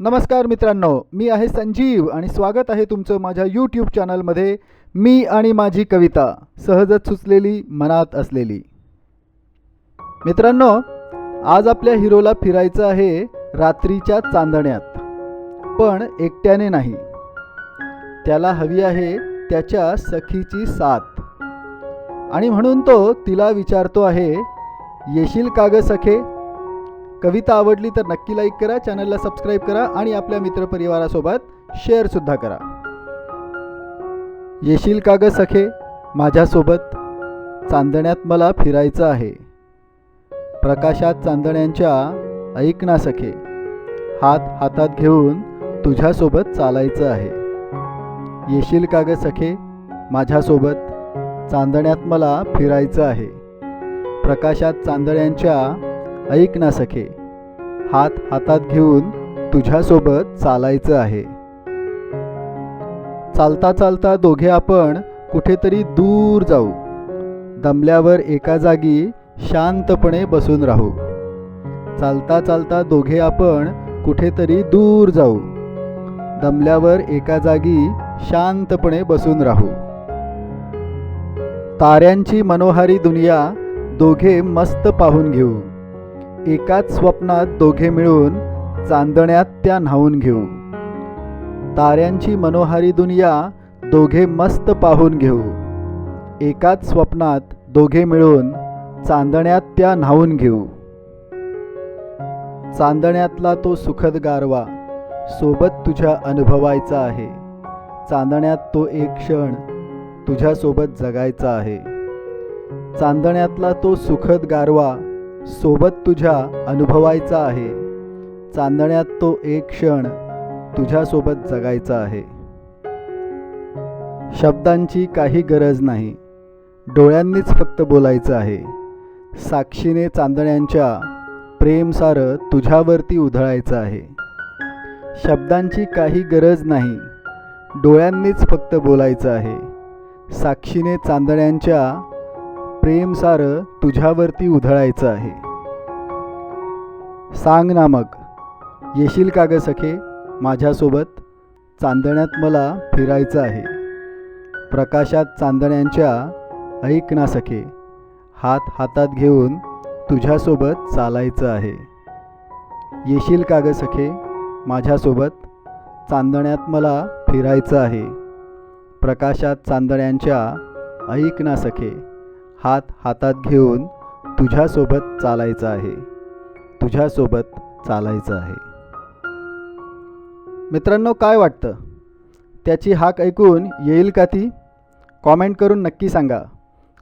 नमस्कार मित्रांनो मी आहे संजीव आणि स्वागत आहे तुमचं माझ्या यूट्यूब चॅनलमध्ये मी आणि माझी कविता सहजच सुचलेली मनात असलेली. मित्रांनो आज आपल्या हिरोला फिरायचं आहे रात्रीच्या चांदण्यात पण एकट्याने नाही. त्याला हवी आहे त्याच्या सखीची साथ. आणि म्हणून तो तिला विचारतो आहे येशील का सखे? कविता आवडली तर नक्की लाईक करा चॅनलला सबस्क्राईब करा आणि आपल्या मित्रपरिवारासोबत शेअरसुद्धा करा. येशील कागद सखे? माझ्यासोबत चांदण्यात मला फिरायचं आहे. प्रकाशात चांदण्यांच्या ऐक ना सखे हात हातात घेऊन तुझ्यासोबत चालायचं आहे. येशील कागद सखे? माझ्यासोबत चांदण्यात मला फिरायचं आहे. प्रकाशात चांदण्यांच्या ऐक ना सखे हात हातात घेऊन तुझ्यासोबत चालायचं आहे. चालता चालता दोघे आपण कुठेतरी दूर जाऊ. दमल्यावर एका जागी शांतपणे बसून राहू. चालता चालता दोघे आपण कुठेतरी दूर जाऊ. दमल्यावर एका जागी शांतपणे बसून राहू. ताऱ्यांची मनोहारी दुनिया दोघे मस्त पाहून घेऊ. एकाच स्वप्नात दोघे मिळून चांदण्यात त्या न्हावून घेऊ. ताऱ्यांची मनोहारी दुनिया दोघे मस्त पाहून घेऊ. एकाच स्वप्नात दोघे मिळून चांदण्यात त्या न्हावून घेऊ. चांदण्यातला तो सुखद गारवा सोबत तुझ्या अनुभवायचा आहे. चांदण्यात तो एक क्षण तुझ्यासोबत जगायचा आहे. चांदण्यातला तो सुखद गारवा सोबत तुझ्या अनुभवायचा आहे. चांदण्यात तो एक क्षण तुझ्यासोबत जगायचा आहे. शब्दांची काही गरज नाही. डोळ्यांनीच फक्त बोलायचं आहे. साक्षीने चांदण्यांच्या प्रेमसारं तुझ्यावरती उधळायचं आहे. शब्दांची काही गरज नाही. डोळ्यांनीच फक्त बोलायचं आहे. साक्षीने चांदण्यांच्या प्रेम सारं तुझ्यावरती उधळायचं आहे. सांग ना मग येशील का ग सखे? माझ्यासोबत चांदण्यात मला फिरायचं आहे. प्रकाशात चांदण्यांच्या ऐक ना सखे हात हातात घेऊन तुझ्यासोबत चालायचं आहे. येशील का ग सखे? माझ्यासोबत चांदण्यात मला फिरायचं आहे. प्रकाशात चांदण्यांच्या ऐक ना सखे हात हातात घेऊन तुझ्यासोबत चालायचं आहे. तुझ्यासोबत चालायचं आहे. मित्रांनो काय वाटतं? त्याची हाक ऐकून येईल का ती? कॉमेंट करून नक्की सांगा.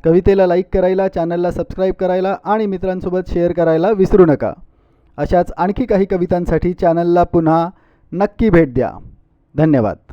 कवितेला लाईक करायला चॅनलला सबस्क्राईब करायला आणि मित्रांसोबत शेअर करायला विसरू नका. अशाच आणखी काही कवितांसाठी चॅनलला पुन्हा नक्की भेट द्या. धन्यवाद.